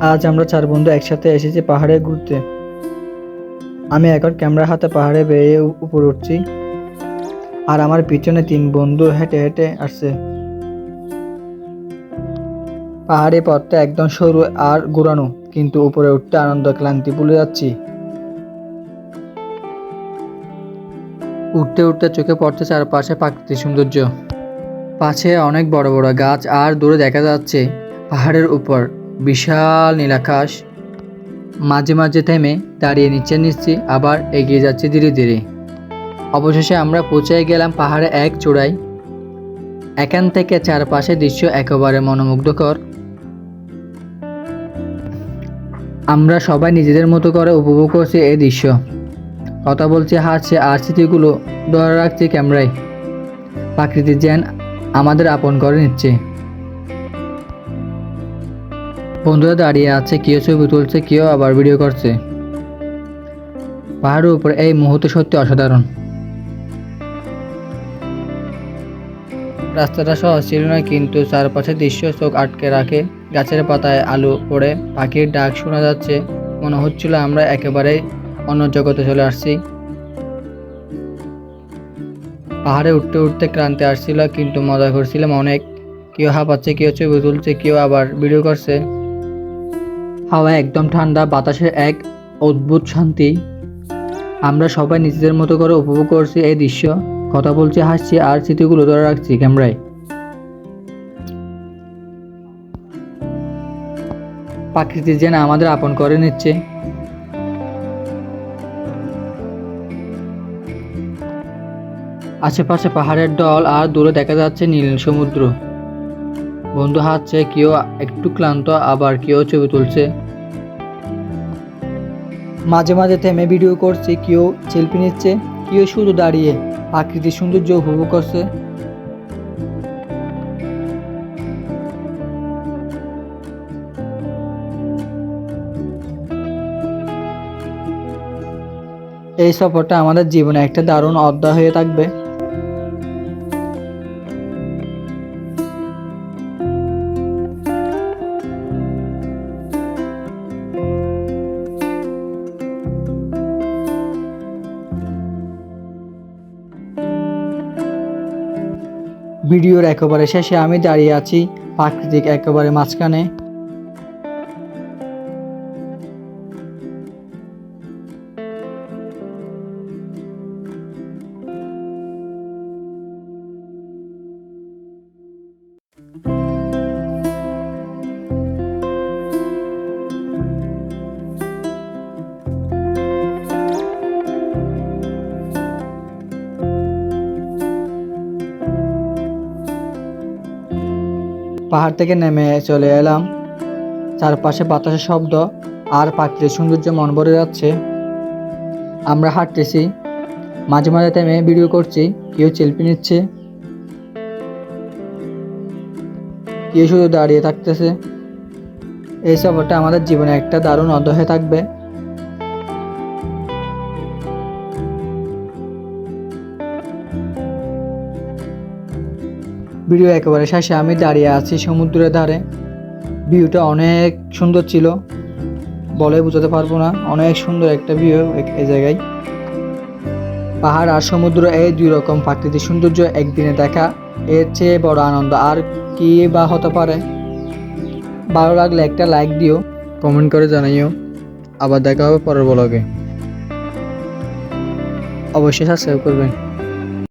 আজ আমরা চার বন্ধু একসাথে এসেছি পাহাড়ে ঘুরতে। আমি এখন ক্যামেরা হাতে পাহাড়ে বেয়ে উপরে উঠছি। আর আমার পিছনে তিন বন্ধু হেঁটে হেঁটে আসছে। পাহাড়ি পথটা একদম সরু আর ঘুরানো কিন্তু উপরে উঠতে আনন্দ ক্লান্তি ভুলে যাচ্ছি। উঠতে উঠতে চোখে পড়ছে চারপাশে প্রাকৃতিক সৌন্দর্য। পাশে অনেক বড় বড় গাছ আর দূরে দেখা যাচ্ছে পাহাড়ের উপর। বিশাল নীলাকাশ মাঝে মাঝে থেমে দাঁড়িয়ে নিচে নিচ্ছি, আবার এগিয়ে যাচ্ছে ধীরে ধীরে। অবশেষে আমরা পৌঁছে গেলাম পাহাড়ে এক চূড়ায়। এখান থেকে চারপাশে দৃশ্য একেবারে মনোমুগ্ধকর। আমরা সবাই নিজেদের মতো করে উপভোগ করছি এই দৃশ্য। কথা বলছি হাসছে আর স্মৃতিগুলো ধরে রাখছি ক্যামেরায়। প্রাকৃতিক জ্ঞান আমাদের আপন করে নিচ্ছে। বন্ধুরা দাঁড়িয়ে আছে কেউ ছবি তুলছে কেউ আবার ভিডিও করছে। পাহাড়ের উপর এই মুহূর্ত সত্যি অসাধারণ। রাস্তাটা সহজ ছিল না, কিন্তু চারপাশে দৃশ্য চোখ আটকে রাখে। গাছের পাতায় আলো পড়ে, পাখির ডাক শোনা যাচ্ছে। মনে হচ্ছিল আমরা একেবারে অন্য জগতে চলে আসছি। পাহাড়ে উঠতে উঠতে ক্লান্তি আসছিল, কিন্তু মজা করছিলাম অনেক। কেউ হাঁপাচ্ছে কেউ ছবি তুলছে কেউ আবার ভিডিও করছে। হাওয়া একদম ঠান্ডা বাতাসের এক অদ্ভুত শান্তি। আমরা সবাই নিজেদের মতো করে উপভোগ করছি এই দৃশ্য। কথা বলছি, হাসছি আর স্মৃতিগুলো ধরে রাখছি ক্যামেরায়। প্রাকৃতিক যেন আমাদের আপন করে নিচ্ছে। আশেপাশে পাহাড়ের দল আর দূরে দেখা যাচ্ছে নীল সমুদ্র। বন্ধু হাঁটছে কেউ একটু ক্লান্ত, আবার কেউ ছবি তুলছে। মাঝে মাঝে থেমে ভিডিও করছে, কেউ সেলফি নিচ্ছে, কেউ শুধু দাঁড়িয়ে প্রাকৃতিক সৌন্দর্য উপভোগ করছে। এই সফরটা আমাদের জীবনে একটা দারুণ অধ্যায় হয়ে থাকবে। ভিডিওর একেবারে শেষে আমি দাঁড়িয়ে আছি প্রাকৃতিক একেবারে মাঝখানে। পাহাড় থেকে নেমে চলে এলাম। চারপাশে বাতাসের শব্দ আর প্রাকৃতিক সৌন্দর্য মন ভরে যাচ্ছে। আমরা হাঁটতেছি। মাঝে মাঝে থেমে ভিডিও করছি। কেউ সেলফি নিচ্ছে। কেউ শুধু দাঁড়িয়ে থাকতেছে। এই সফরটা আমাদের জীবনে একটা দারুণ অধ্যায় থাকবে। ভিডিও একেবারে শেষে আমি দাঁড়িয়ে আছি সমুদ্রের ধারে। ভিউটা অনেক সুন্দর ছিল, বলে বোঝাতে পারব না। অনেক সুন্দর একটা ভিউ এই জায়গায়। পাহাড় আর সমুদ্র এই দুই রকম প্রাকৃতিক সৌন্দর্য একদিনে দেখা, এর চেয়ে বড় আনন্দ আর কি বা হতে পারে? ভালো লাগলে একটা লাইক দিও কমেন্ট করে জানাইও। আবার দেখা হবে পরের ব্লগে অবশ্যই সাবস্ক্রাইব করবেন।